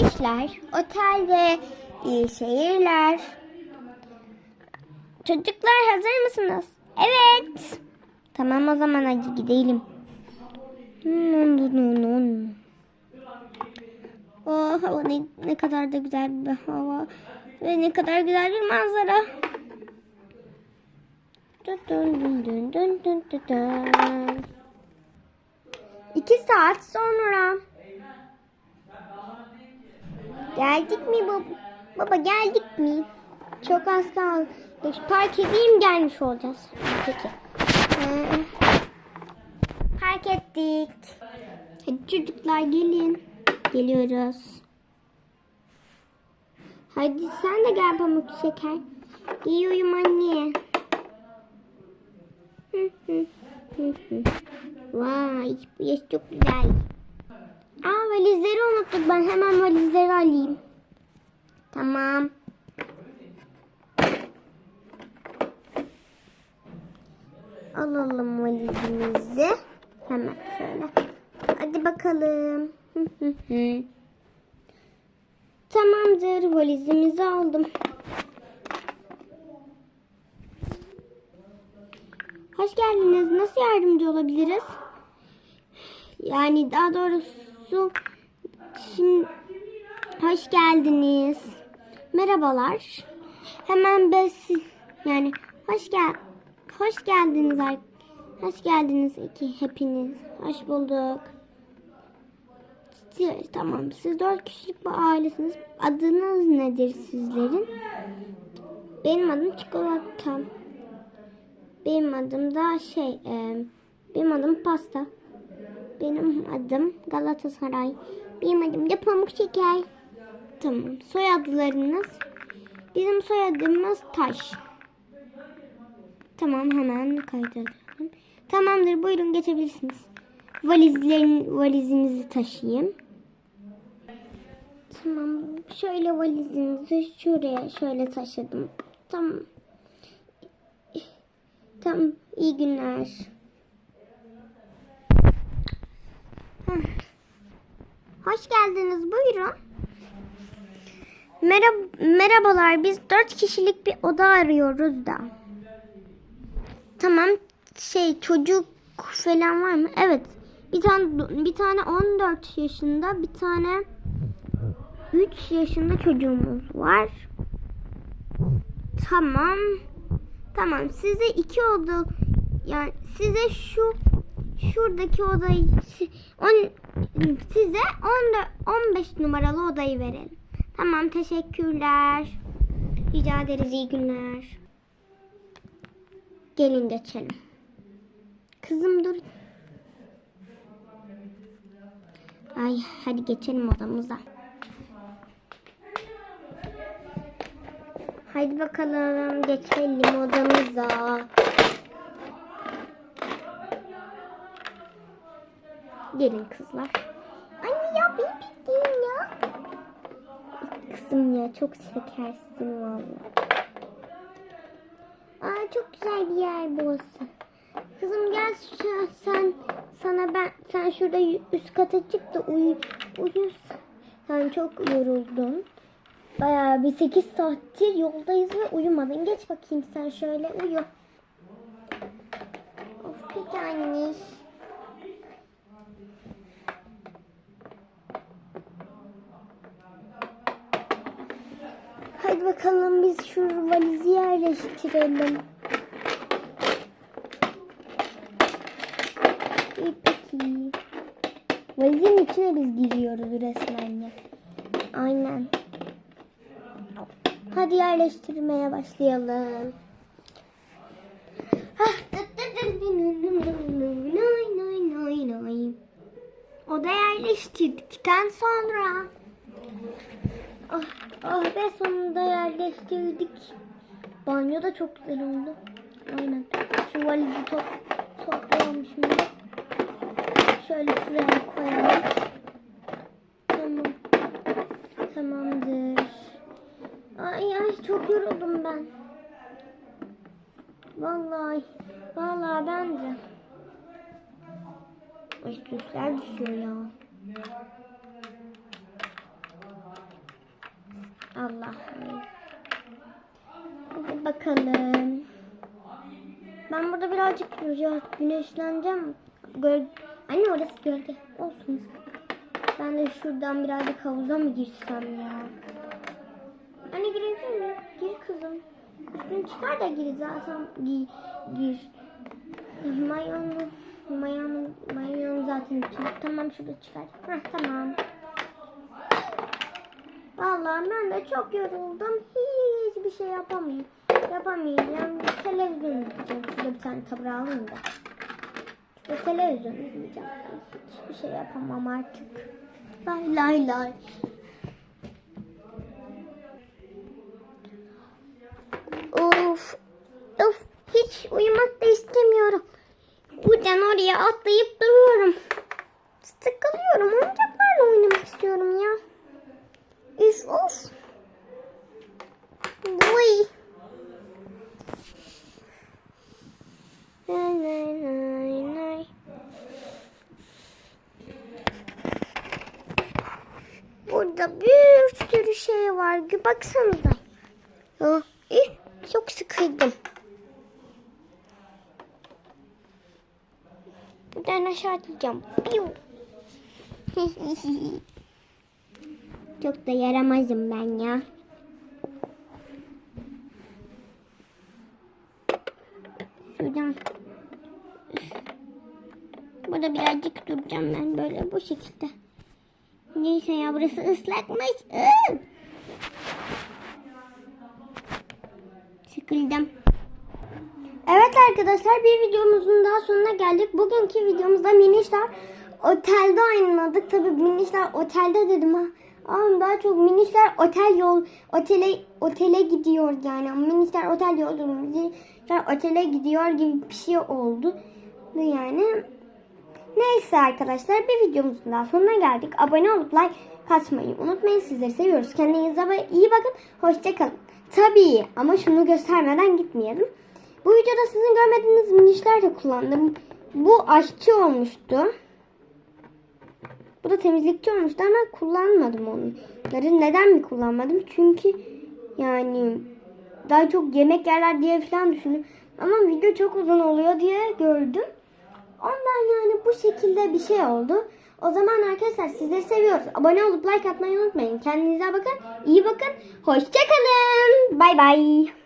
işler, otelde iyi şehirler. Çocuklar hazır mısınız? Evet. Tamam o zaman hadi gidelim. Oh hava ne, ne kadar da güzel bir hava. Ve ne kadar güzel bir manzara. İki saat sonra. Geldik mi baba? Baba geldik mi? Çok az kaldı. Park edeyim gelmiş olacağız. Peki. Ee, park ettik. Hadi çocuklar gelin. Geliyoruz. Hadi sen de gel pamuk şeker. Geliyorum anne. Vay bu yaş çok güzel. Aa valizleri unuttuk. Ben hemen valizleri alayım. Tamam. Alalım valizimizi. Hemen şöyle. Hadi bakalım. Tamamdır. Valizimizi aldım. Hoş geldiniz. Nasıl yardımcı olabiliriz? Yani daha doğrusu hoş geldiniz. Merhabalar. Hemen ben si- yani hoş gel hoş geldiniz hoş geldiniz iki hepiniz. Hoş bulduk. Tamam siz dört kişilik bir ailesiniz. Adınız nedir sizlerin? Benim adım Çikolata. Benim adım da şey, e, benim adım Pasta. Benim adım Galatasaray. Benim adım da Pamuk Şeker. Tamam. Soyadlarınız? Bizim soyadımız Taş. Tamam hemen kaydedelim. Tamamdır buyurun geçebilirsiniz. Valizlerin valizinizi taşıyayım. Tamam şöyle valizinizi şuraya şöyle taşıdım. Tamam. Tamam iyi günler. Hoş geldiniz. Buyurun. Merhaba, merhabalar. Biz dört kişilik bir oda arıyoruz da. Tamam. Şey çocuk falan var mı? Evet. Bir tane bir tane 14 yaşında, bir tane 3 yaşında çocuğumuz var. Tamam. Tamam. Size iki oda yani size şu şuradaki odayı on, size 14 15 numaralı odayı verelim. Tamam teşekkürler. Rica ederiz iyi günler. Gelin geçelim. Kızım dur. Ay hadi geçelim odamıza. Haydi bakalım geçelim odamıza. Gelin kızlar. Anne ya beni bekleyin ya. Kızım ya çok şekersin valla. Aa çok güzel bir yer burası. Kızım gel sen sana ben sen şurada üst kata çık da uyu uyu. Sen çok yoruldun. Bayağı bir 8 saattir yoldayız ve uyumadın. Geç bakayım sen şöyle uyu. Of peki anne. Hadi bakalım biz şu valizi yerleştirelim. İyi peki. Valizin içine biz giriyoruz resmen ya. Aynen. Hadi yerleştirmeye başlayalım. Ah, Oda yerleştirdikten sonra Ah, ah be sonunda yerleştirdik. Banyo da çok güzel oldu. Aynen. Şu valizi top, toplayalım şimdi. Şöyle şuraya koyalım. Tamam. Tamamdır. Ay ay çok yoruldum ben. Vallahi. Vallahi ben de. Ay süsler düşüyor ya. Allah. Hadi bakalım. Ben burada birazcık ya güneşleneceğim. Göl... Anne orası gölge. Olsun. Ben de şuradan birazcık havuza mı girsem ya? Anne girebilir mi? Gir kızım. Üstünü çıkar da gir zaten. Gir. gir. Mayonu, mayonu, mayonu zaten için. Tamam şurada çıkar. Heh, tamam. Vallahi ben de çok yoruldum. Hiçbir şey yapamayayım. Yapamayacağım. Televizyon izleyeceğim. Şurada bir tane tabura alayım da. Şurada televizyon izleyeceğim. Hiçbir şey yapamam artık. Lay lay lay. Of. Of. Hiç uyumak da istemiyorum. Buradan oraya atlayıp duruyorum. Sıkılıyorum. Oyuncaklarla oynamak istiyorum ya. Üf of. Uy. Burada bir sürü şey var. Baksanıza. Ah, çok sıkıldım. Buradan aşağı atlayacağım. Piu. Çok da yaramazım ben ya. Şuradan. Burada birazcık duracağım ben böyle bu şekilde. Neyse ya burası ıslakmış. Sıkıldım. Evet arkadaşlar bir videomuzun daha sonuna geldik. Bugünkü videomuzda minişler otelde oynadık. Tabii minişler otelde dedim ha. Ama daha çok minişler otel yol otele otele gidiyor yani. Minişler otel yoldu. Minişler otele gidiyor gibi bir şey oldu. Yani neyse arkadaşlar bir videomuzun daha sonuna geldik. Abone olup like katmayı unutmayın. Sizleri seviyoruz. Kendinize iyi bakın. Hoşçakalın. Tabii ama şunu göstermeden gitmeyelim. Bu videoda sizin görmediğiniz minişler de kullandım. Bu aşçı olmuştu. Bu da temizlikçi olmuştu ama kullanmadım onları. Neden mi kullanmadım? Çünkü yani daha çok yemek yerler diye falan düşündüm. Ama video çok uzun oluyor diye gördüm. Ondan yani bu şekilde bir şey oldu. O zaman arkadaşlar sizleri seviyoruz. Abone olup like atmayı unutmayın. Kendinize bakın. iyi bakın. Hoşçakalın. Bay bay.